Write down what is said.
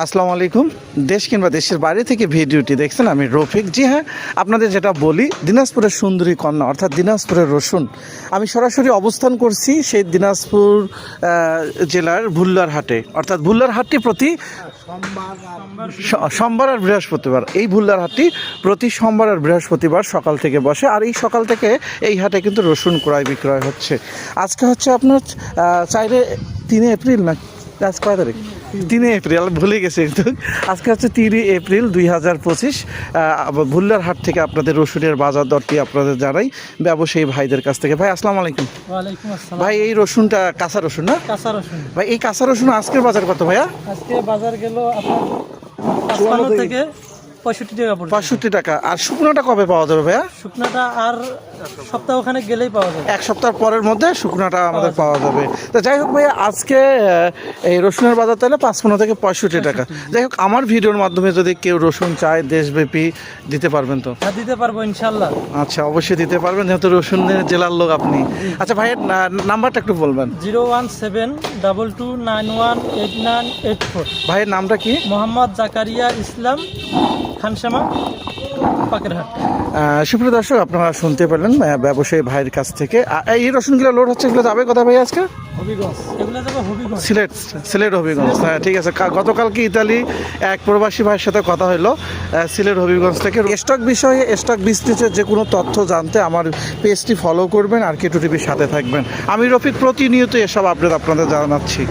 আসসালামু আলাইকুম। দেশ কিংবা দেশের বাইরে থেকে ভিডিওটি দেখছেন আমি রফিক। জি হ্যাঁ আপনাদের যেটা বলি, দিনাজপুরের সুন্দরী কন্যা, অর্থাৎ দিনাজপুরের রসুন। আমি সরাসরি অবস্থান করছি সেই দিনাজপুর জেলার ভুল্লার হাটে অর্থাৎ ভুল্লার হাটটি প্রতি সোমবার আর বৃহস্পতিবার। এই ভুল্লার হাটটি প্রতি সোমবার আর বৃহস্পতিবার সকাল থেকে বসে, আর এই সকাল থেকে এই হাটে কিন্তু রসুন ক্রয় বিক্রয় হচ্ছে। আজকে হচ্ছে আপনার চাইলে তিনে এপ্রিল না আজ কয় তারিখ তিনে এপ্রিল ভুলে গেছি একটু আজকে হচ্ছে তিনই এপ্রিল দুই হাজার পঁচিশ। ভুল্লার হাট থেকে আপনাদের রসুনের বাজার দরটি আপনাদের জানাই। ব্যবসায়ী ভাইদের কাছ থেকে। ভাই আসসালাম আলাইকুম। ভাই এই রসুনটা কাঁচা রসুন না? কাঁচা রসুন। ভাই এই কাঁচা রসুন আজকের বাজার কত ভাইয়া? আজকে বাজার গেল আপনার থেকে পঁয়ষট্টি টাকা পড়বে। বাষট্টি টাকা। আর শুকনোটা কবে পাওয়া যাবে ভাইয়া? শুকনাটা আর সপ্তাহখানে গেলেই পাওয়া যাবে। এক সপ্তাহ পরের মধ্যে শুকনোটা আমাদের পাওয়া যাবে। তো যাই হোক ভাইয়া আজকে এই রসুনের বাজার তাহলে পাঁচপন্ন থেকে পঁয়ষট্টি টাকা। যাই হোক আমার ভিডিওর মাধ্যমে যদি কেউ রসুন চায় দেশব্যাপী দিতে পারবেন তো? হ্যাঁ দিতে পারব ইনশাল্লাহ। আচ্ছা অবশ্যই দিতে পারবেন যেহেতু রসুনের জেলার লোক আপনি। আচ্ছা ভাইয়ের নাম্বারটা একটু বলবেন। Zero one seven double two nine one eight nine eight four. ভাইয়ের নামটা কি? মোহাম্মদ জাকারিয়া ইসলাম। খানসামা পাকেরহাট। সুপ্রিয় দর্শক আপনারা শুনতে পেলেন ব্যবসায়ী ভাইয়ের কাছ থেকে। এই রসুনগুলো লোড হচ্ছে এগুলো যাবে কোথায় ভাই আজকে? সিলেট সিলেট হবিগঞ্জ। হ্যাঁ ঠিক আছে। কা- গতকালকে ইতালি এক প্রবাসী ভাইয়ের সাথে কথা হলো সিলেট হবিগঞ্জ থেকে। স্টক বিষয়ে স্টক বিজনেসের যে কোনো তথ্য জানতে আমার পেজটি ফলো করবেন আর কেটু টিভির সাথে থাকবেন। আমি রফিক প্রতিনিয়ত এসব আপডেট আপনাদের জানাচ্ছি।